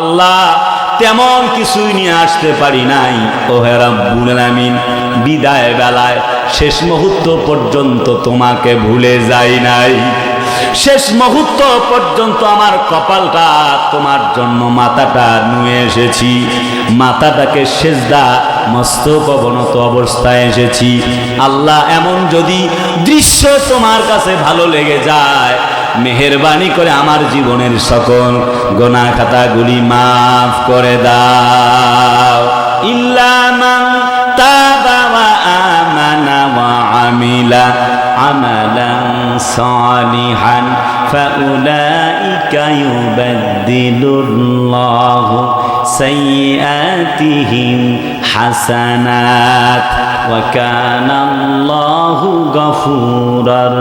আল্লাহ তেমন কিছুই নিয়ে আসতে পারি নাই। ও আমিন বিদায় বেলায় শেষ মুহূর্ত পর্যন্ত তোমাকে ভুলে যাই নাই। শেষ মুহূর্ত পর্যন্ত আমার কপালটা, তোমার জন্য মাথাটা নুয়ে এসেছি। মাথাটাকে সেজদা, মস্তক অবনত অবস্থায় এসেছি। আল্লাহ এমন যদি দৃশ্য তোমার কাছে ভালো লেগে যায় মেহরবানি করে আমার জীবনের সকল গোনা খাতাগুলি মাফ করে দাও। ইল্লামান হাসানাত। কানা আল্লাহু গফুরার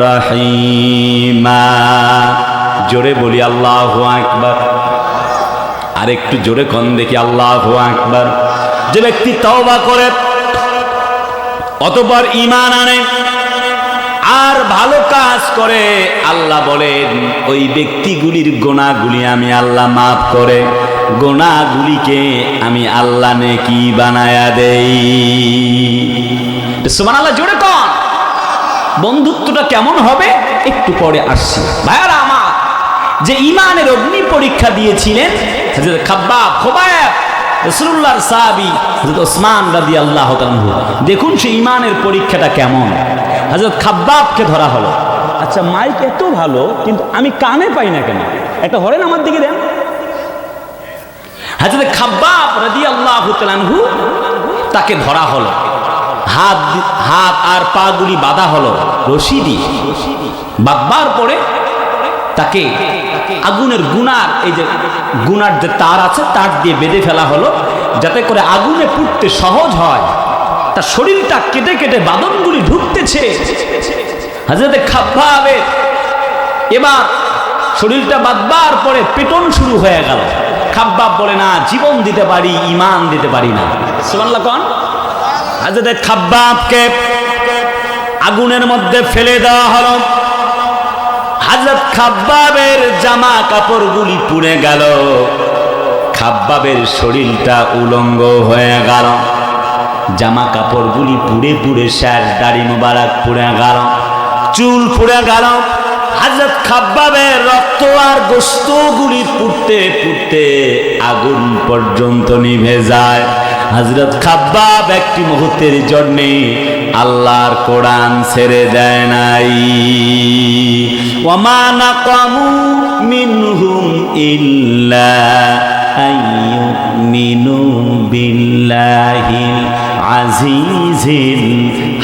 রহিমা। জোরে বলি আল্লাহু আকবার। আর একটু জোরে কন দেখি আল্লাহু আকবার। যে ব্যক্তি তওবা করে, অতপর ইমান আনে, আর ভালো কাজ করে, আল্লাহ বলেন, ওই ব্যক্তিগুলির গোনাগুলি আমি আল্লাহ মাফ করে। গোনাগুলিকে আমি আল্লাহ নেকি বানায়া দেই। সুমান আল্লাহ জোরে কন। বন্ধুত্বটা কেমন হবে? একটু পরে আসছি। ভাইয়ারা আমার, যে ইমানের অগ্নি পরীক্ষা দিয়েছিলেন, হযরত খাব্বাব খোবায়েব রসুল্লাহর সাহাবি, হযরত ওসমান রাদি আল্লাহ দেখুন সে ইমানের পরীক্ষাটা কেমন। হযরত খাব্বাবকে ধরা হলো। আচ্ছা মাইক এত ভালো, কিন্তু আমি কানে পাই না কেন? একটা হরেন আমার দিকে দেন। হযরত খাব্বাব রাদি আল্লাহ তাকে ধরা হলো। হাত হাত আর পাগুলি বাঁধা হলো, রশি দিয়ে। বাঁধবার পরে তাকে আগুনের গুনার, এই যে গুনার যে তার আছে, তার দিয়ে বেঁধে ফেলা হলো, যাতে করে আগুনে পুড়তে সহজ হয়। তার শরীরটা কেটে কেটে বাদনগুলি ঢুকতেছে। হাজরতে খাব্বাবে এবার শরীরটা বাঁধবার পরে পেটন শুরু হয়ে গেল। খাব্বাব বলে না, জীবন দিতে পারি ইমান দিতে পারি না। সুবহানাল্লাহ কন? হাজরতে খাব্বাবকে আগুনের মধ্যে ফেলে দেওয়া হলো। হাজরত খাব্বাবের জামা কাপড়গুলি পুড়ে গেল। খাব্বাবের শরীরটা উলঙ্গ হয়ে গেল। জামা কাপড়গুলি পুড়ে পুড়ে শেষ, দাড়ি মোবারক পুড়ে গেল। চুল পুড়ে গেল। হাজরত খাব্বাবের রক্ত আর গোস্তগুলি পুড়তে পুড়তে আগুন পর্যন্ত নিভে যায়। হজরত খাব্বাব একটি মুহূর্তের জন্যে আল্লাহর কোরআন ছেড়ে দেয় নাই। ওমা নাকামু মিনহুম ইল্লা আইয়ুমিনু বিল্লাহিল আজিজিল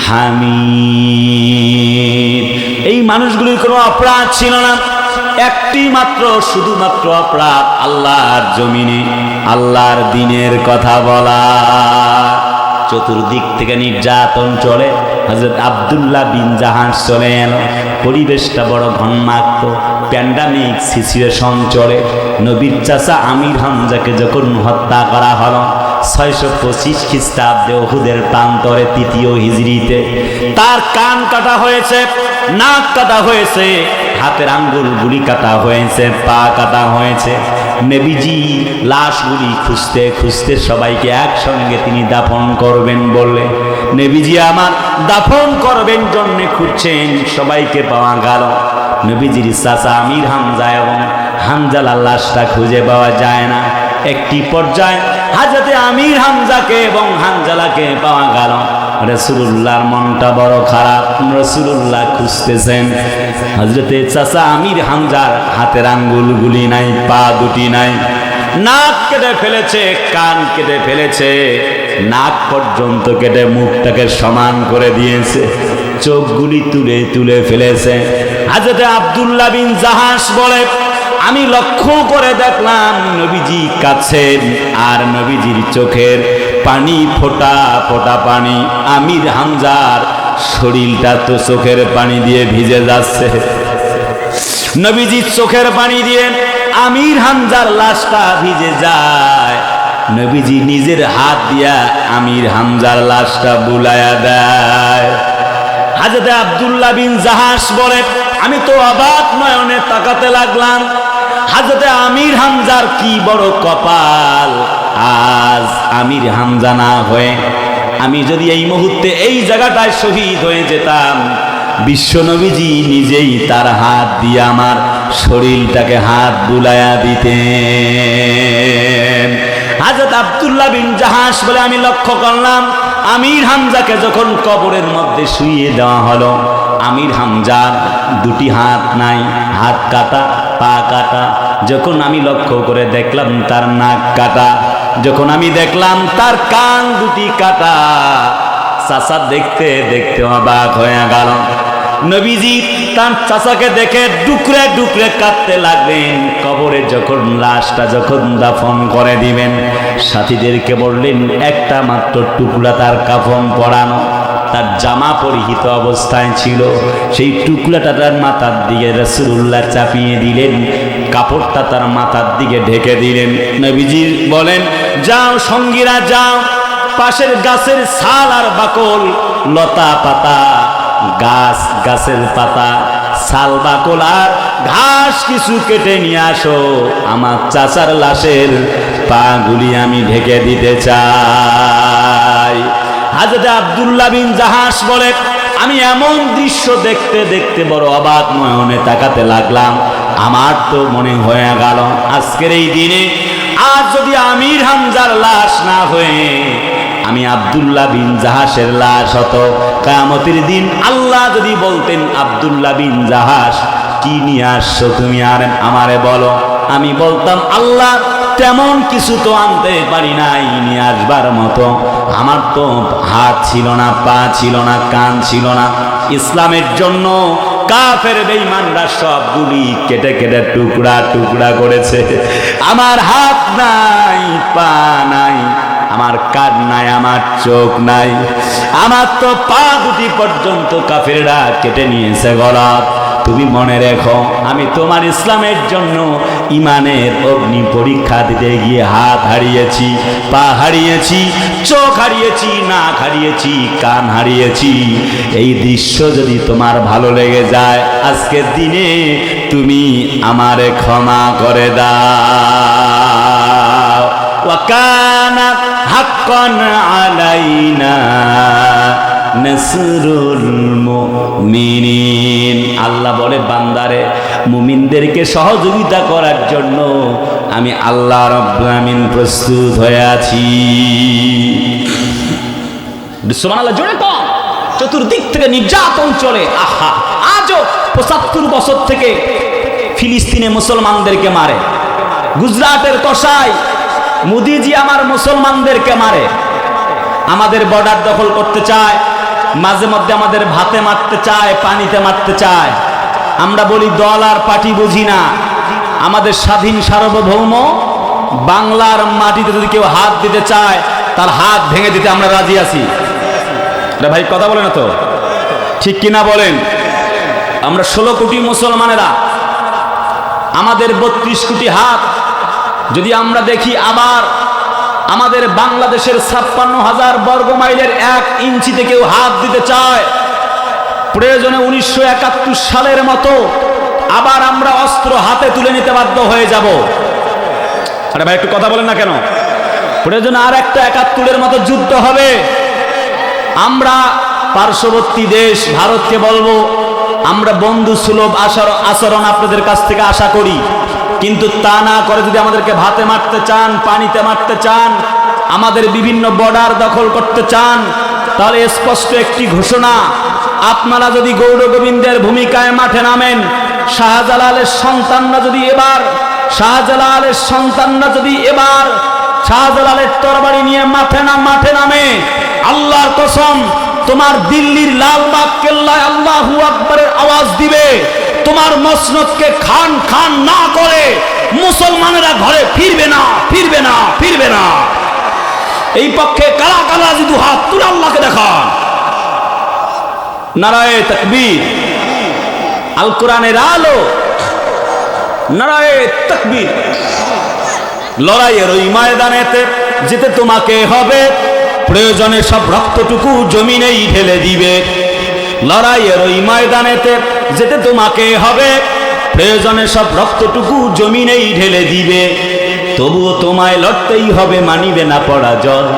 হামিদ। এই মানুষগুলির কোনো অপরাধ ছিল না। একটি মাত্র, শুধুমাত্র অপরাধ, আল্লাহর জমিনে, আল্লাহর দিনের কথা বলা। চতুর্দিক থেকে নির্যাতন চলে। হজরত আবদুল্লাহ বিন জাহাজ চলে এলো। পরিবেশটা বড় ঘন্মাক্ত। প্যান্ডামিক সিচুয়েশন চলে। নবীর চাচা আমির হামজাকে যখন হত্যা করা হলো ছয়শো পঁচিশ খ্রিস্টাব্দে ওহুদের প্রান্তরে তৃতীয় হিজড়িতে তার কান কাটা হয়েছে, নাক কাটা হয়েছে, হাতের আঙ্গুল, গুলি কাটা হয়েছে, পা কাটা হয়েছে। নেবিজি লাশগুলি খুঁজতে খুঁজতে সবাইকে একসঙ্গে তিনি দাফন করবেন বললে নেবিজি আমার দাফন করবেন জন্য খুঁজছেন, সবাইকে পাওয়া গেল। নবীজির চাচা আমির হামজা এবং হামজালার লাশটা খুঁজে পাওয়া যায় না। একটি পর্যায়ে হাজরতে আমির হামজাকে এবং হামজালাকে পাওয়া গেল। রসুল্লাহর মনটা বড় খারাপ রসুল্লাহ খুঁজতেছেন। হজরতে চাচা আমির হামজার হাতের আঙ্গুলগুলি নাই, পা দুটি নাই। নাক কেটে ফেলেছে, কান কেটে ফেলেছে। নাক পর্যন্ত কেটে মুখটাকে সমান করে দিয়েছে। চোখগুলি তুলে তুলে ফেলেছে। হাজরতে আব্দুল্লাহ বিন জাহাস বলে আমি লক্ষ্য করে দেখলাম নবীজি কাছেন আর নবীজির চোখের পানি, ফোটা ফোটা পানি। আমির হামজার শরীরটা তো চোখের পানি দিয়ে ভিজে যাচ্ছে। নবীজির চোখের পানি দিয়ে আমির হামজার লাশটা ভিজে যায়। নবীজি নিজের হাত দিয়া আমির হামজার লাশটা বুলায়া দেয়। হাজরতে আব্দুল্লাহ বিন জাহাস বলে, আমি তো অবাক নয়নে তাকাতে লাগলাম। হাজরতে আমির হামজার কি বড় কপাল? আজ আমির হামজা না হয়ে আমি যদি এই মুহূর্তে এই জায়গাটায় শহীদ হয়ে যেতাম বিশ্বনবীজি নিজেই তার হাত দিয়ে আমার শরীরটাকে হাত বুলায়া দিতেন। হাজরত আব্দুল্লাহ বিন জাহাস বলে আমি লক্ষ্য করলাম, আমির হামজাকে যখন কবরের মধ্যে শুইয়ে দেওয়া হলো, আমির হামজার দুটি হাত নাই, হাত কাটা পা কাটা। যখন আমি লক্ষ্য করে দেখলাম তার নাক কাটা, যখন আমি দেখলাম তার কান দুটি কাটা, চাচা দেখতে দেখতে অবাক হয়ে গেল। নবীজি তার চাচাকে দেখে ডুকরে ডুকরে কাঁদতে লাগলেন। কবরে যখন লাশটা যখন দাফন করে দিবেন, সাথীদেরকে বললেন, একটা মাত্র টুকরা তার কাফন পরানো। তার জামা পরিহিত অবস্থায় ছিল। সেই টুকরাটা তার মাথার দিকে রসুল্লাহ চাপিয়ে দিলেন। কাপড়টা তার মাথার দিকে ঢেকে দিলেন। নবীজি বলেন, যাও সঙ্গীরা, যাও। পাশের গাছের ছাল আর বাকল, লতা পাতা, গাছ, গাছের পাতা, ছাল, বাকল আর ঘাস কিছু কেটে নিয়ে আসো। আমার চাচার লাশের পাগুলি আমি ঢেকে দিতে চাই। হাজরত আব্দুল্লাহ বিন জাহাস বলে, আমি এমন দৃশ্য দেখতে দেখতে বড় অবাক নয়নে তাকাতে লাগলাম। আমার তো মনে হয়ে গেল, আজকের এই দিনে আজ যদি আমির হামজার লাশ না হয়ে, আমি আব্দুল্লাহ বিন জাহাসের লাশ হতো। কামতের দিন আল্লাহ যদি বলতেন, আব্দুল্লাহ বিন জাহাস কি নিয়ে আসছো তুমি? আর আমারে বলো। আমি বলতাম, আল্লাহ তেমন কিছু তো আনতে পারি নাই নিয়ে আসবার মতো। আমার তো হাত ছিল না, পা ছিল না, কান ছিল না। ইসলামের জন্য কাফের বেঈমানরা সবগুলি কেটে কেটে টুকরা টুকরা করেছে। আমার হাত নাই, পা নাই, আমার কান নাই, আমার চোখ নাই। আমার তো পা দুটি পর্যন্ত কাফেররা কেটে নিয়েছে গলাত। তুমি মনে রেখো, আমি তোমার ইসলামের জন্য ইমানের অগ্নি পরীক্ষা দিতে গিয়ে হাত হারিয়েছি, পা হারিয়েছি, চোখ হারিয়েছি, নাক হারিয়েছি, কান হারিয়েছি। এই দৃশ্য যদি তোমার ভালো লেগে যায় আজকের দিনে তুমি আমারে ক্ষমা করে দাও। ওয়াকানা হাক্কান আলাইনা। নসরুল মুমিনিন। আল্লাহ বলে, বান্দারে, মুমিনদেরকে সহযোগিতা করার জন্য আমি আল্লাহ রব্বুল আমিন প্রস্তুত হয়ে আছি। সুবহানাল্লাহ, জোরে চতুর্দিক থেকে নির্যাতন চলে। আহা, আজও পঁচাত্তর বছর থেকে ফিলিস্তিনে মুসলমানদেরকে মারে। গুজরাটের কষাই মোদিজি আমার মুসলমানদেরকে মারে। আমাদের বর্ডার দখল করতে চায়। মাঝে মধ্যে আমাদের ভাতে মারতে চায়, পানিতে মারতে চায়। আমরা বলি, দল আর পার্টি বুঝি না। আমাদের স্বাধীন সার্বভৌম বাংলার মাটিতে যদি কেউ হাত দিতে চায়, তার হাত ভেঙে দিতে আমরা রাজি আছি। ভাই, কথা বলে না তো? ঠিক কিনা বলেন? আমরা ষোলো কোটি মুসলমানেরা, আমাদের বত্রিশ কোটি হাত, যদি আমরা দেখি আবার আমাদের বাংলাদেশের ছাপ্পান্ন হাজার বর্গ মাইলের এক ইঞ্চিতে কেউ হাত দিতে চায়। প্রয়োজনে উনিশশো একাত্তর সালের মতো আবার আমরা অস্ত্র হাতে তুলে নিতে বাধ্য হয়ে যাব। আরে ভাই, একটু কথা বলেন না কেন? প্রয়োজনে আর একটা একাত্তরের মতো যুদ্ধ হবে। আমরা পার্শ্ববর্তী দেশ, ভারতকে বলব, আমরা বন্ধু সুলভ আচরণ আপনাদের কাছ থেকে আশা করি। কিন্তু তা না করে যদি আমাদেরকে ভাতে মারতে চান, পানিতে মারতে চান, আমাদের বিভিন্ন বর্ডার দখল করতে চান, তাহলে স্পষ্ট একটি ঘোষণা, আপনারা যদি গৌর গোবিন্দের ভূমিকায় মাঠে নামেন, শাহজালালের সন্তানরা যদি এবার, শাহজালালের সন্তানরা যদি এবার, শাহজালালের তরবারি নিয়ে মাঠে না, মাঠে নামে, আল্লাহর কসম, তোমার দিল্লির লালবাগ কেল্লায় আল্লাহু আকবরের আওয়াজ দিবে। তোমার মসনদকে খান খান না করে মুসলমানেরা ঘরে ফিরবে না ফিরবে না ফিরবে না। এই পক্ষে কালা কালা যদি হাত তুলে আল্লাহকে দেখান। নারায় তকবীর। আল কোরআনের আলো। নারায় তকবীর। লড়াইয়ের ওই ময়দানেতে যেতে তোমাকে হবে। প্রয়োজনে সব রক্তটুকু জমিনেই ঢেলে দিবে। লড়াইয়ের ওই ময়দানেতে যেতে তোমাকে হবে। প্রয়োজনে সব রক্তটুকু জমিনেই ঢেলে দিবে। তবুও তোমায় লড়তেই হবে, মানিবে না পরাজয়।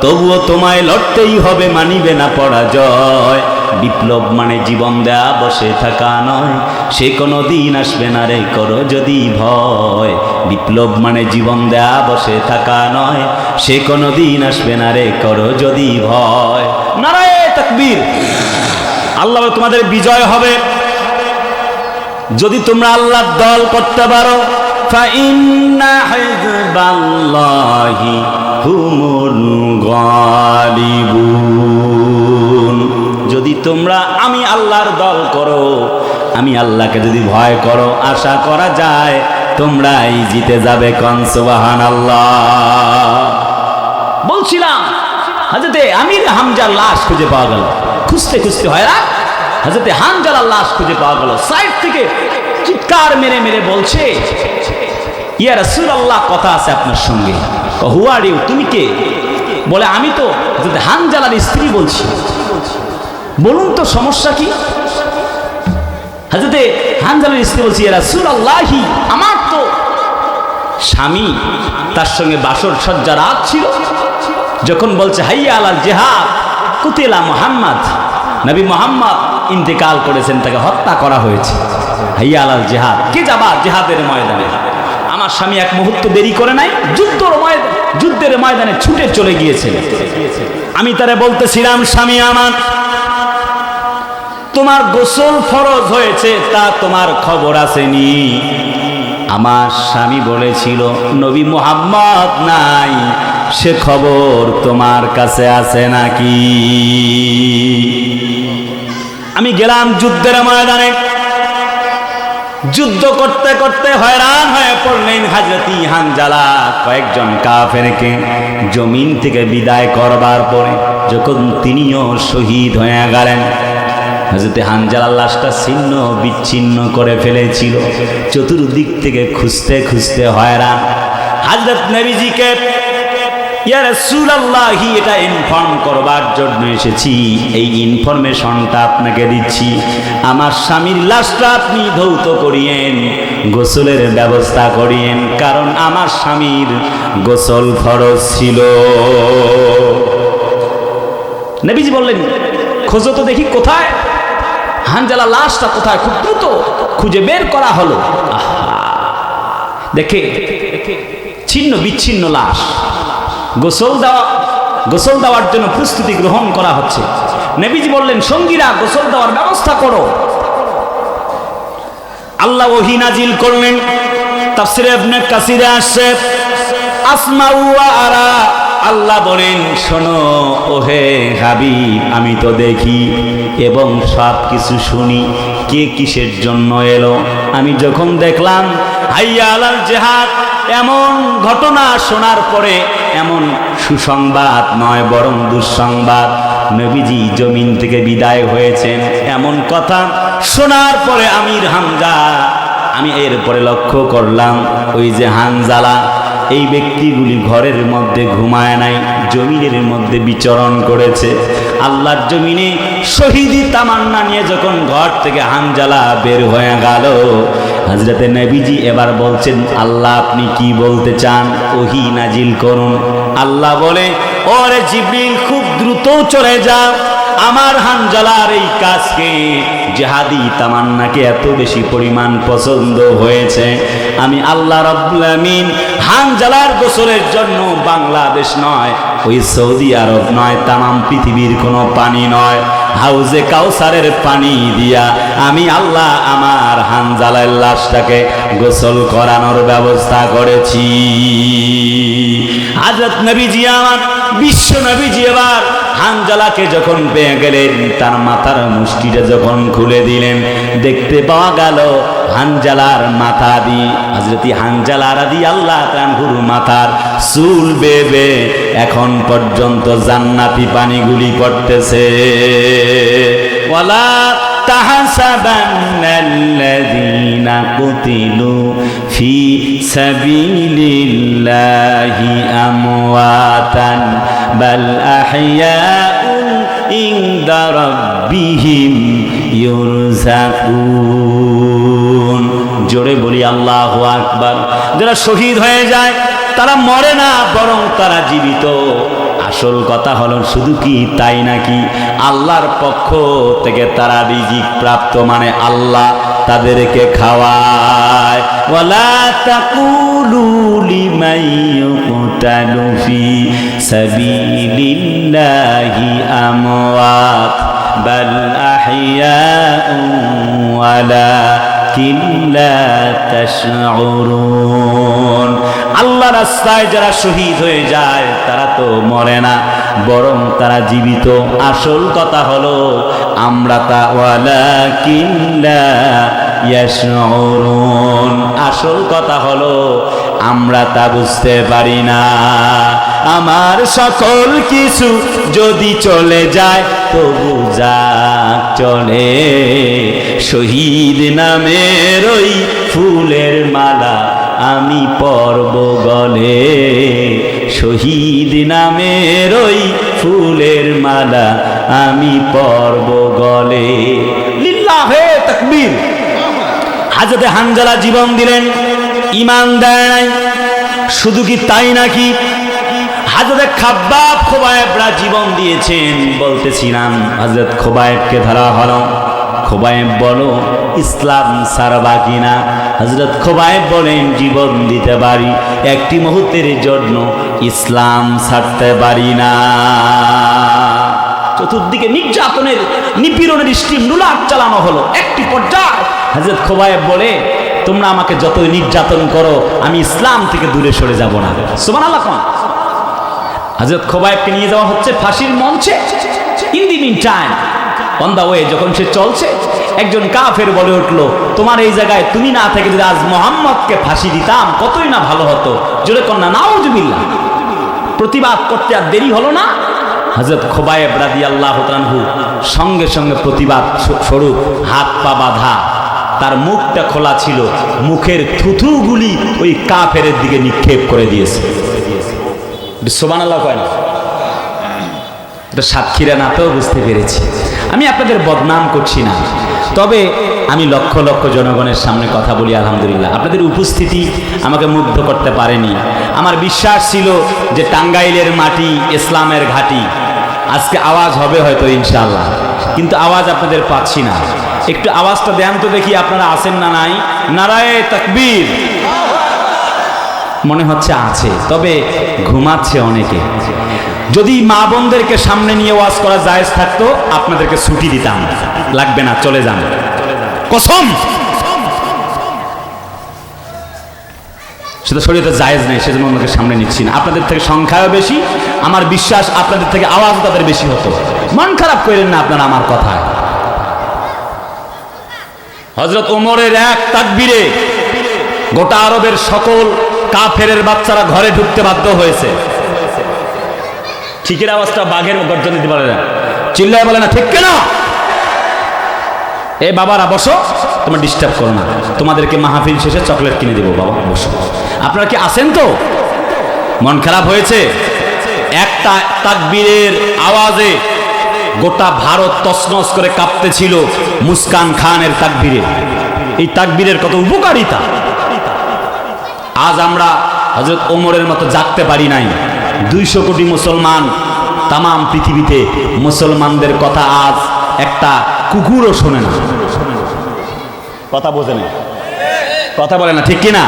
তবুও তোমায় লড়তেই হবে, মানিবে না পরাজয়। বিপ্লব মানে জীবন দেয়া, বসে থাকা নয়। সে কোনো দিন আসবে না রে, করো যদি ভয়। বিপ্লব মানে জীবন দেয়া, বসে থাকা নয়। সে কোনো দিন আসবে না রে, করো যদি ভয়। নারায় তকবীর। আল্লাহ তোমাদের বিজয় হবে। যদি তোমরা আল্লাহ দল করতে পারো যদি তোমরা আমি আল্লাহর দল করো, আমি আল্লাহকে যদি ভয় করো, আশা করা যায় তোমরাই জিতে যাবে কনসবাহান আল্লাহ বলছিলাম হাজতে আমির হামজার লাশ খুঁজে পাওয়া গেল। খুঁজতে খুঁজতে হয় হাজরতে হামজার লাশ খুঁজে পাওয়া গেল। সাইড থেকে চিৎকার মেরে মেরে বলছে, ইয়া রাসূল আল্লাহ কথা আছে আপনার সঙ্গে। হুয়ার তুমি কে? বলে, আমি তো হাজরতে হানজালার স্ত্রী বলছি। বলুন তো সমস্যা কি? হাজরতে হানজালার স্ত্রী বলছি, ইয়া রাসূল আল্লাহি আমার তো স্বামী, তার সঙ্গে বাসর সজ্জা রাত ছিল। যখন বলছে, হাইয়া আলাল জেহাদ, কুতেলা মোহাম্মদ। নবী মোহাম্মদ ইন্তেকাল করেছেন, তাকে হত্যা করা হয়েছে। হাইয়া আলাল জেহাদ। কে যাবা জেহাদের ময়দানে? আমার স্বামী এক মুহূর্ত দেরি করে নাই, যুদ্ধর যুদ্ধের ময়দানে ছুটে চলে গিয়েছে। আমি তারে বলতেছিলাম, স্বামী আমার, তোমার গোসল ফরজ হয়েছে, তা তোমার খবর আসেনি। আমার স্বামী বলেছিল, নবী মোহাম্মদ নাই, সে খবর তোমার কাছে আছে নাকি? আমি গেলাম যুদ্ধের ময়দানে। যুদ্ধ করতে করতে হয়রান হয়ে পড়লেন হাজরতি হানজালা কয়েকজন কাফেরকে জমিন থেকে বিদায় করবার পরে যখন তিনিও শহীদ হয়ে গেলেন, হাজরতে হানজালা লাশটা ছিন্ন বিচ্ছিন্ন করে ফেলেছিল, চতুর্দিক থেকে খুঁজতে খুঁজতে হয়রান। হাজরত নবীজিকে ইয়া এটা ইনফর্ম করবার জন্য এসেছি এই ইনফরমেশনটা আপনাকে দিচ্ছি আমার স্বামীর লাশটা আপনি ধৌত করিয়েন গোসলের ব্যবস্থা করিয়েন কারণ আমার স্বামীর গোসল ফরজ ছিল নবীজি বললেন খোঁজো তো দেখি কোথায় হানজালা লাশটা কোথায় খুব দ্রুত খুঁজে বের করা হলো দেখে ছিন্ন বিচ্ছিন্ন লাশ গোসল দেওয়া, গোসল দেওয়ার জন্য প্রস্তুতি গ্রহণ করা হচ্ছে। নেবিজি বললেন, সঙ্গীরা, গোসল দেওয়ার ব্যবস্থা করো। আল্লাহ ওহি নাজিল করলেন। আল্লাহ বলেন, শোনো, ওহে হাবিব, আমি তো দেখি এবং সব কিছু শুনি। কে কিসের জন্য এলো? আমি যখন দেখলাম, হাইয়া আলাল জেহাদ, এমন ঘটনা শোনার পরে এমন সুসংবাদ নয়, বরং দুঃসংবাদ। নবীজি জমিন থেকে বিদায় হয়েছেন। এমন কথা শোনার পরে আমির হামজা, আমি এরপরে লক্ষ্য করলাম, ওই যে হানজালা, এই ব্যক্তিগুলি ঘরের মধ্যে ঘুমায় নাই। জমিনের মধ্যে বিচরণ করেছে। আল্লাহর জমিনে শহীদি তামান্না নিয়ে যখন ঘর থেকে হানজালা বের হয়ে গেল হাজরতে নবীজি এবার বলছেন, আল্লাহ, আপনি কি বলতে চান? ওহি নাজিল করুন। আল্লাহ বলে, ওরে জিবরিল, খুব দ্রুত চলে যা আমার হানজালার এই কাজকে জেহাদি তামান্নাকে এত বেশি পরিমাণ পছন্দ হয়েছে। আমি আল্লাহ রব্বুল আমিন হানজালার গোসলের জন্য বাংলাদেশ নয় ওই সৌদি আরব নয়, তামাম পৃথিবীর কোনো পানি নয়। হাউজে কাউসারের পানি দিয়া আমি আল্লাহ আমার হানজালার লাশটাকে গোসল করানোর ব্যবস্থা করেছি। আজাদ নবীজি আমার, বিশ্ব নবীজি এবার হানজালাকে যখন পেয়ে গেলেন, তার মাথার মুষ্টিটা যখন খুলে দিলেন, দেখতে পাওয়া গেল হানজালার মাথা দি হাজরতি হানজালার আদি আল্লাহ তানহুর মাথার চুল বেবে এখন পর্যন্ত জান্নাতি পানিগুলি পড়তেছে। তাহা সাবান্নাল্লাযীনা কুতিলু ফি সাবিলিল্লাহি আমওয়াতান বাল আহইয়াউন ইনদা জোরে বলি আল্লাহ আকবার। যারা শহীদ হয়ে যায়, তারা মরে না, বরং তারা জীবিত। আসল কথা হলো, শুধু কি তাই নাকি? আল্লাহর পক্ষ থেকে তারা রিজিক প্রাপ্ত মানে আল্লাহ। তাদেরকে খাওয়ায়। ওয়ালা তাকুলু লিমান ইউকতালু ফি সাবিলিল্লাহি আমওয়াত বাল আহইয়াউ ওয়ালাকিন লা তাশউরুন। আল্লাহ রাস্তায় যারা শহীদ হয়ে যায়, তারা তো মরে না, বরং তারা জীবিত। আসল কথা হলো, আমরা তা ওয়ালা কিল্লা আসল কথা হলো, আমরা তা বুঝতে পারি না। আমার সকল কিছু যদি চলে যায়, তবু যাক চলে। শহীদ নামের ওই ফুলের মালা আমি পর্ব গলে শহীদ নামের ওই ফুলের মালা আমি পর্ব গলে লিল্লাহে তাকবীর। হাজরতে হানজালা জীবন দিলেন, ইমান দেয় নাই, শুধু কি তাই নাকি? হাজরতে খাব্বাব খোবায়েবরা জীবন দিয়েছেন, বলতেছিলাম, হাজরত খোবায়েবকে ধরা হলো। খোবায়েব বলো, ইসলাম সারবা কিনা? হজরত খোবায়েব বলেন, জীবন দিতে পারি, একটি মুহূর্তের জন্য ইসলাম ছাড়তে পারি না। চতুর্দিকে নির্যাতনের, নিপীড়নের স্টিম নুলাট চালানো হলো। একটি পর্যায়ে হজরত খোবায়েব বলে, তোমরা আমাকে যতই নির্যাতন করো, আমি ইসলাম থেকে দূরে সরে যাব না। সুমান আল্লাহ খান হজরত খোবায়েবকে নিয়ে যাওয়া হচ্ছে ফাঁসির মঞ্চে। In the mean time on the way যখন সে চলছে, একজন কাফের বলে উঠল, তোমার এই জায়গায় তুমি না থেকে যদি আজ মোহাম্মদকে ফাঁসি দিতাম, কতই না ভালো হতো? জোরে কন্যা নাও জুবিল্লা প্রতিবাদ করতে আর দেরি হলো না। হজরত খোবায়েব রাদি আল্লাহ তানহু সঙ্গে সঙ্গে প্রতিবাদ স্ব- স্বরূপ হাত পা বাঁধা। তার মুখটা খোলা ছিল, মুখের থুথুগুলি ওই কাফের দিকে নিক্ষেপ করে দিয়েছে। সোমান আল্লাহ কয় না? এটা সাতক্ষীরা নাতেও বুঝতে পেরেছি। আমি আপনাদের বদনাম করছি না। তবে আমি লক্ষ লক্ষ জনগণের সামনে কথা বলি, আলহামদুলিল্লাহ। আপনাদের উপস্থিতি আমাকে মুগ্ধ করতে পারেনি। আমার বিশ্বাস ছিল যে টাঙ্গাইলের মাটি ইসলামের ঘাটি। আজকে আওয়াজ হবে হয়তো ইনশাল্লাহ কিন্তু আওয়াজ আপনাদের পাচ্ছি না। একটু আওয়াজটা দেন তো দেখি আপনারা আছেন না নাই। নারায় তাকবীর। মনে হচ্ছে আছে, তবে ঘুমাচ্ছে অনেকে। যদি মা বোনদেরকে সামনে নিয়ে ওয়াজ করা জায়েজ থাকতো, আপনাদেরকে ছুটি দিতাম। লাগবে না, চলে যান। কসম! সেটা শরীরে জায়েজ নেই, সেজন্য ওনাকে সামনে নিচ্ছি না। আপনাদের থেকে সংখ্যাও বেশি, আমার বিশ্বাস আপনাদের থেকে আওয়াজ তাদের বেশি হতো। মন খারাপ করেন না আপনারা আমার কথায়। হজরত ওমরের এক তাকবীরে গোটা আরবের সকল কাফেরের বাচ্চারা ঘরে ঢুকতে বাধ্য হয়েছে। ঠিকের আওয়াজটা বাঘের গর্জন দিতে পারে না। চিল্লায় বলে না, ঠিক কেন? এ বাবারা, বসো। তোমার ডিস্টার্ব করো না। তোমাদেরকে মাহফিল শেষে চকলেট কিনে দেবো, বাবা। বসো। আপনারা কি আসেন তো? মন খারাপ হয়েছে? একটা তাকবীরের আওয়াজে গোটা ভারত তছনছ করে কাঁপতেছিল মুস্কান খানের তাকবীরে। এই তাকবীরের কত উপকারিতা। আজ আমরা হজরত ওমরের মতো জাগতে পারি নাই। দুইশো কোটি মুসলমান তামাম পৃথিবীতে মুসলমানদের কথা আজ একটা কুকুরও শোনে না। কথা বোঝে না। কথা বলে না, ঠিক কিনা?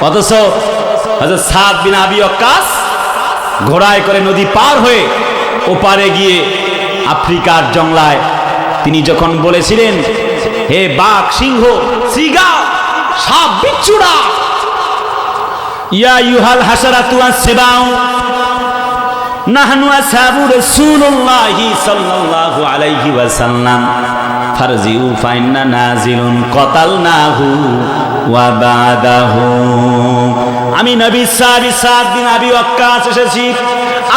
অথচ হজরত সাদ বিন আবি অক্কাস ঘোড়ায় করে নদী পার হয়ে ওপারে গিয়ে আফ্রিকার জংলায় তিনি যখন বলেছিলেন, হে বাঘ, সিংহ শ্রীগা সাপ, বিচ্ছুরা ইয়া ইউহাল হাসারাতু আসসিবাউ নাহনু আসহাবু রাসূলুল্লাহি সাল্লাল্লাহু আলাইহি ওয়াসাল্লাম। ফারজিউ ফাইন্না কতালনাহু ওয়া বাদাহু। আমি নবী সাহাবী সাদ বিন আবি ওয়াক্কাস এসেছি।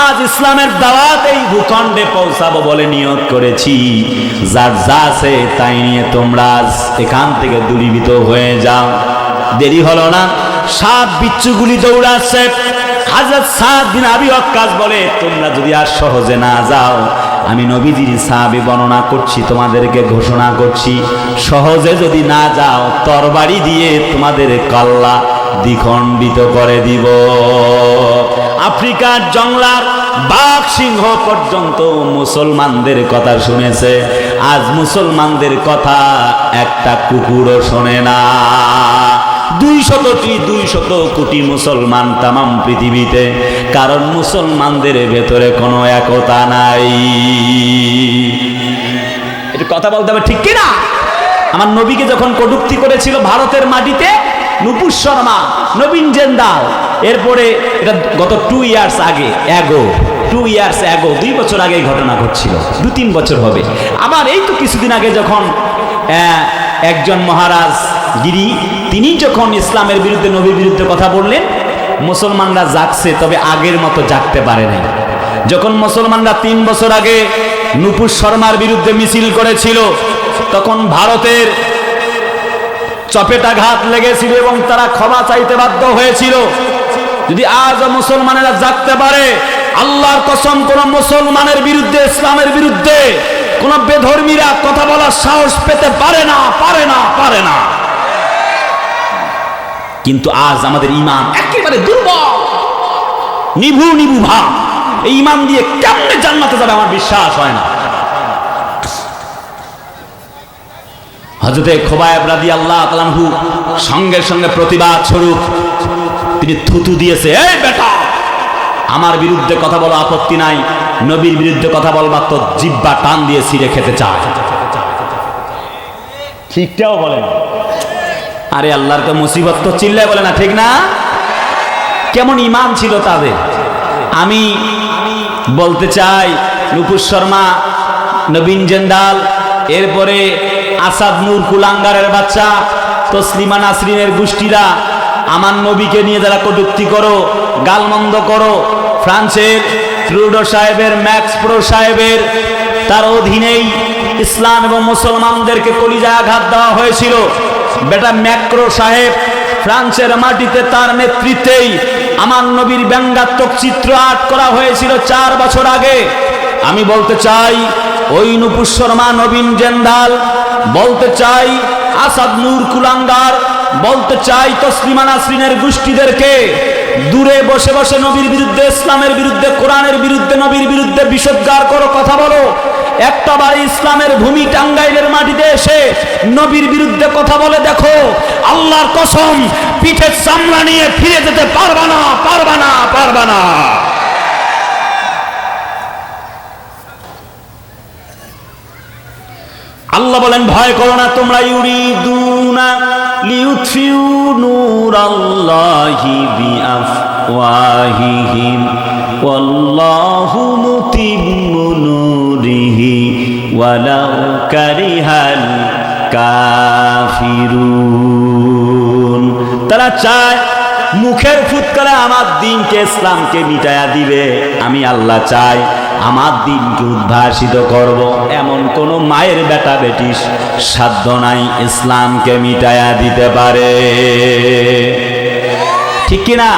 আজ ইসলামের দাওয়াত এই ভূখণ্ডে পৌঁছাবো বলে নিয়ত করেছি। যার যা আছে তাই নিয়ে তোমরা এখান থেকে দূরীভূত হয়ে যাও। দেরি হলো না। সাত বিচ্ছুগুলি দৌড়াচ্ছে। হাজার সাত দিন আবি অক্কাশ বলে, তোমরা যদি আর সহজে না যাও, আমি নবীজির সাহাবি বর্ণনা করছি, তোমাদেরকে ঘোষণা করছি, সহজে যদি না যাও, তরবারি দিয়ে তোমাদের কল্লা দ্বিখণ্ডিত করে দিব। আফ্রিকার জংলার বাঘ সিংহ পর্যন্ত মুসলমানদের কথা শুনেছে। আজ মুসলমানদের কথা একটা কুকুরও শোনে না। দুই শতটি দুই কোটি মুসলমান তামাম পৃথিবীতে, কারণ মুসলমানদের ভেতরে কোনো একতা নাই। একটু কথা বলতে হবে, ঠিক কিনা? আমার নবীকে যখন কটুক্তি করেছিল ভারতের মাটিতে, নুপুর শর্মা, নবীন জেন্দাল, এরপরে এটা গত টু ইয়ার্স আগে অ্যাগো টু ইয়ার্স অ্যাগো দুই বছর আগে ঘটনা ঘটছিল, দু তিন বছর হবে। আবার এই তো কিছুদিন আগে যখন একজন মহারাজ গিরি তিনি যখন ইসলামের বিরুদ্ধে নবীর বিরুদ্ধে কথা বললেন, মুসলমানরা জাগছে, তবে আগের মতো জাগতে পারে নাই। যখন মুসলমানরা তিন বছর আগে নুপুর শর্মার বিরুদ্ধে মিছিল করেছিল, তখন ভারতের চপেটাঘাত লেগেছিল এবং তারা ক্ষমা চাইতে বাধ্য হয়েছিল। যদি আজ মুসলমানেরা জাগতে পারে, আল্লাহর কসম, কোন মুসলমানের বিরুদ্ধে, ইসলামের বিরুদ্ধে কোন বেধর্মীরা কথা বলার সাহস পেতে পারে না পারে না পারে না। কিন্তু আজ আমাদের ইমান একেবারে দুর্বল। নিভু নিভু ভাব এই ইমান দিয়ে কেমনে জান্নাতে যাবে আমার বিশ্বাস হয় না। হজরতে খোবায়ব আল্লাহ তালানহু সঙ্গে সঙ্গে প্রতিবাদ স্বরূপ তিনি থুতু দিয়েছে, এই বেটা, আমার বিরুদ্ধে কথা বলো আপত্তি নাই, নবীর বিরুদ্ধে কথা বলবার তো জিব্বা টান দিয়ে ছিঁড়ে খেতে চায়। ঠিকটাও বলেন। আরে আল্লাহর তো মুসিবত তো চিল্লায় বলে না, ঠিক না? কেমন ইমান ছিল তাদের? আমি বলতে চাই, নুপুর শর্মা, নবীন জেন্দাল এরপরে আসাদ নূর কুলাঙ্গারের বাচ্চা, তসলিমা নাসরিনের গোষ্ঠীরা, আমার নবীকে নিয়ে যারা কটুক্তি করো, গালমন্দ করো, ফ্রান্সের ট্রুডো সাহেবের ম্যাক্স প্রো সাহেবের, তার অধীনেই ইসলাম এবং মুসলমানদেরকে কলিজা আঘাত দেওয়া হয়েছিল। বেটা ম্যাক্রো সাহেব, ফ্রান্সের মাটিতে তার নেতৃত্বেই আমার নবীর ব্যঙ্গাত্মক চিত্র আর্ট করা হয়েছিল চার বছর আগে। আমি বলতে চাই, ওই নুপুর শর্মা, নবীন জেন্দাল, বলতে চাই, আসাদ নূর কুলাঙ্গার, বলতে চাই তসলিমা নাসরিনের গোষ্ঠীদেরকে। দূরে বসে বসে নবীর বিরুদ্ধে, ইসলামের বিরুদ্ধে, কোরআনের বিরুদ্ধে, নবীর বিরুদ্ধে বিষোদ্গার করো, কথা বলো। একটা বার ইসলামের ভূমি টাঙ্গাইলের মাটিতে এসে নবীর বিরুদ্ধে কথা বলে দেখো, আল্লাহর কসম, পিঠের চামড়া নিয়ে ফিরে যেতে পারবা না পারবা না পারবা না। আল্লাহ বলেন, ভয় করো না, তোমরা ইউরিদুনা লিউতফিউ নূরাল্লাহি বিআফওয়াহিহিম ওয়াল্লাহু মুতিম্মু নূরিহি ওয়ালাউ কারিহাল কাফিরুন। তারা চায়, মুখের ফুৎকারে আমার দিনকে ইসলামকে মিটায়া দিবে। আমি আল্লাহ চাই আমার দিনকে উদ্ভাসিত করব। এমন কোন মায়ের বেটা বেটি সাধ্য নাই ইসলামকে মিটায়া দিতে পারে। ঠিক কিনা?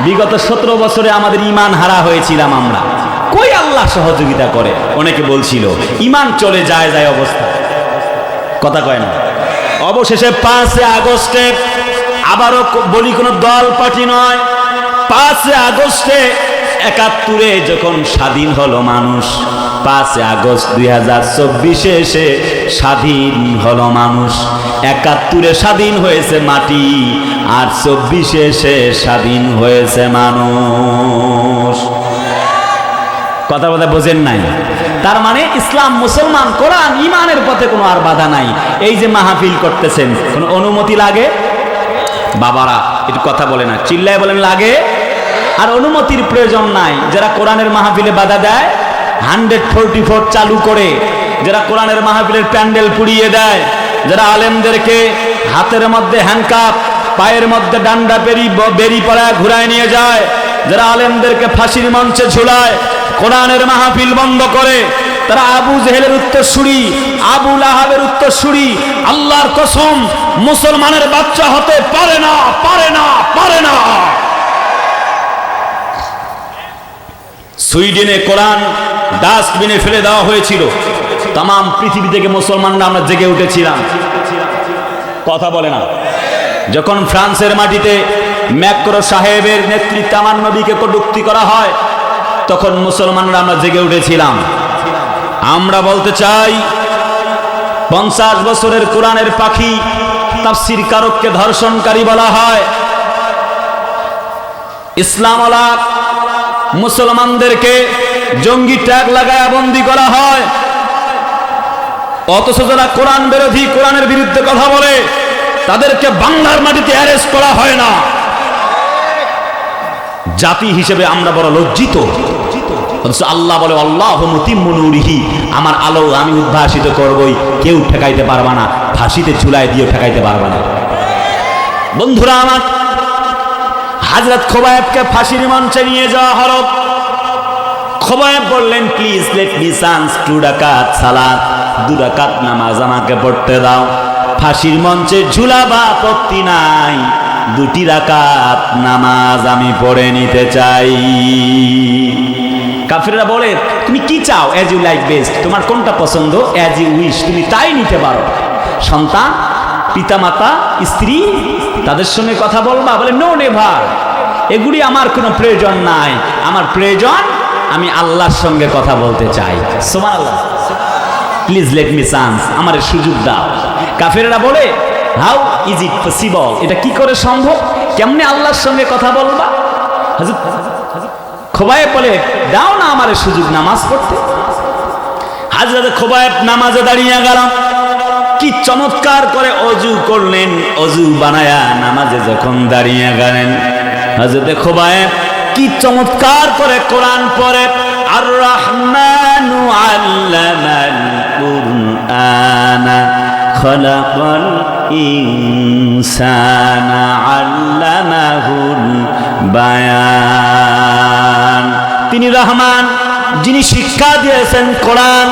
বিগত সতেরো বছরে আমাদের ইমান হারা হয়েছিলাম আমরা। কই আল্লাহ সহযোগিতা করে? অনেকে বলছিল ইমান চলে যায় যায় অবস্থা। কথা কয় না। অবশেষে পাঁচে আগস্টে আবারও বলি কোনো দল পার্টি নয়। পাঁচে আগস্টে একাত্তরে যখন স্বাধীন হলো মানুষ, পাঁচ আগস্ট দুই হাজার চব্বিশে এসে স্বাধীন হলো মানুষ। একাত্তরে স্বাধীন হয়েছে মাটি, আর চব্বিশে এসে স্বাধীন হয়েছে মানুষ। কথা কথা বোঝেন নাই? তার মানে ইসলাম, মুসলমান, কোরআন ইমানের পথে কোনো আর বাধা নাই। এই যে মাহফিল করতেছেন, কোনো অনুমতি লাগে? বাবারা, একটু কথা বলে না, চিল্লায় বলেন, লাগে? আর অনুমতির প্রয়োজন নাই। যারা কোরআনের মাহফিলে বাধা দেয় হান্ড্রেড ফোরটি ফোর চালু করে, যারা কোরআনের মাহফিলের প্যান্ডেল পুড়িয়ে দেয়, যারা আলেমদেরকে হাতের মধ্যে হ্যান্ডকাপ পায়ের মধ্যে ডান্ডা বেরি বেরি পড়ায় ঘুরায় নিয়ে যায়, যারা আলেমদেরকে ফাঁসির মঞ্চে ঝুলায়, কোরআনের মাহফিল বন্ধ করে, তারা আবু জেহেলের উত্তরসূরি, আবু লাহাবের উত্তরসূরি, আল্লাহর কসম, মুসলমানের বাচ্চা হতে পারে না পারে না পারে না। সুইডেনে কোরআন ডাস্টবিনে ফেলে দেওয়া হয়েছিল। তাম পৃথিবী থেকে মুসলমানরা আমরা জেগে উঠেছিলাম। কথা বলে না। যখন ফ্রান্সের মাটিতে ম্যাক্রো সাহেবের নেতৃত্বে আমার নবীকে কটুক্তি করা হয়, তখন মুসলমানরা আমরা জেগে উঠেছিলাম। আমরা বলতে চাই, পঞ্চাশ বছরের কোরআনের পাখি তাফসির কারককে ধর্ষণকারী বলা হয়। ইসলাম মুসলমানদেরকে জঙ্গি ট্যাগ লাগায় বন্দি করা হয়। অথচ যারা কোরআন বিরোধী, কোরআনের বিরুদ্ধে কথা বলে, তাদেরকে বাংলার মাটিতে অ্যারেস্ট করা হয় না। জাতি হিসেবে আমরা বড় লজ্জিত। আল্লাহ বলে, আল্লাহ মুতিমনুরিহি আমার আলো আমি উদ্ভাসিত করবই, কেউ ঠেকাইতে পারবা না। ফাঁসিতে চুলায় দিয়ে ঠেকাইতে পারবা না। বন্ধুরা আমার হাজরত খোবায়েবকে ফাঁসির মঞ্চে নিয়ে যাওয়া হলো। খোবায়েব বললেন please let me chance to ডাকাত সালাত, দু ডাকাত নামাজ আমাকে পড়তে দাও। ফাঁসির মঞ্চে ঝুলা বা আপত্তি নাই, দুটি রাকাত নামাজ আমি পড়ে নিতে চাই। কাফিররা বলে, তুমি কি চাও? অ্যাজ ইউ লাইক বেস্ট তোমার কোনটা পছন্দ? অ্যাজ ইউ উইশ তুমি তাই নিতে পারো। সন্তান, পিতামাতা, স্ত্রী তাদের সঙ্গে কথা বলবা, বলে, নো নেভার, এগুলি আমার কোনো প্রয়োজন নাই। আমার প্রয়োজন আমি আল্লাহর সঙ্গে কথা বলতে চাই। সোমান Allah please let me chance আমার সুযোগ দাও। কাফেরেরা বলে হাউ ইজ ইট পসিবল এটা কি করে সম্ভব? কেমনে আল্লাহর সঙ্গে কথা বলবা? খোবায়ে বলে, দাও না আমার সুযোগ নামাজ পড়তে। হাজরত খোবায়েব নামাজে দাঁড়িয়ে গেলাম। কি চমৎকার করে অজু করলেন, অজু বানায়া নামাজে যখন দাঁড়িয়ে গেলেন। হাজরত খোবায়েব কি চমৎকার করে কোরআন পড়ে আর রহমানু আল্লামাল তিনি রহমান, যিনি শিক্ষা দিয়েছেন কোরআন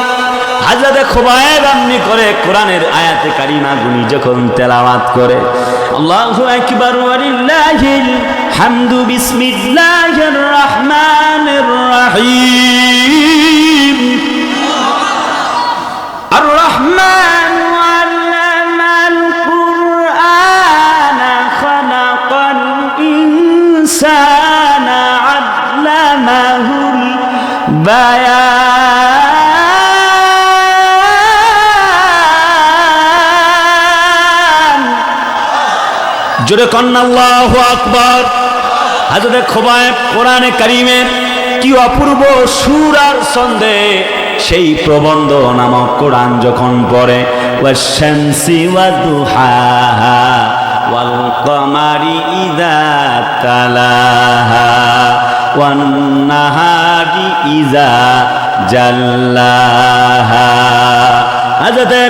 হাজারে খোবায় আমনি করে কোরআনের আয়াতে কারিমা গুনি যখন তেলাওয়াত করে, আল্লাহু আকবার ওয়ালিল্লাহিল হামদু বিসমিল্লাহির রহমানির রহিম। জোরে কন্যা, আল্লাহ আকবর। হাজরে খোবায় কোরআনে কারিমের কি অপূর্ব সুর আর সন্দে সেই প্রবন্ধ নামক কোরআন যখন পড়ে ওয়াশামসি ওয়াদুহাহা ওয়াল কমারি ইদা তালাহা ওয়ান নাহারি ইজা জাল্লাহা। হাজরতে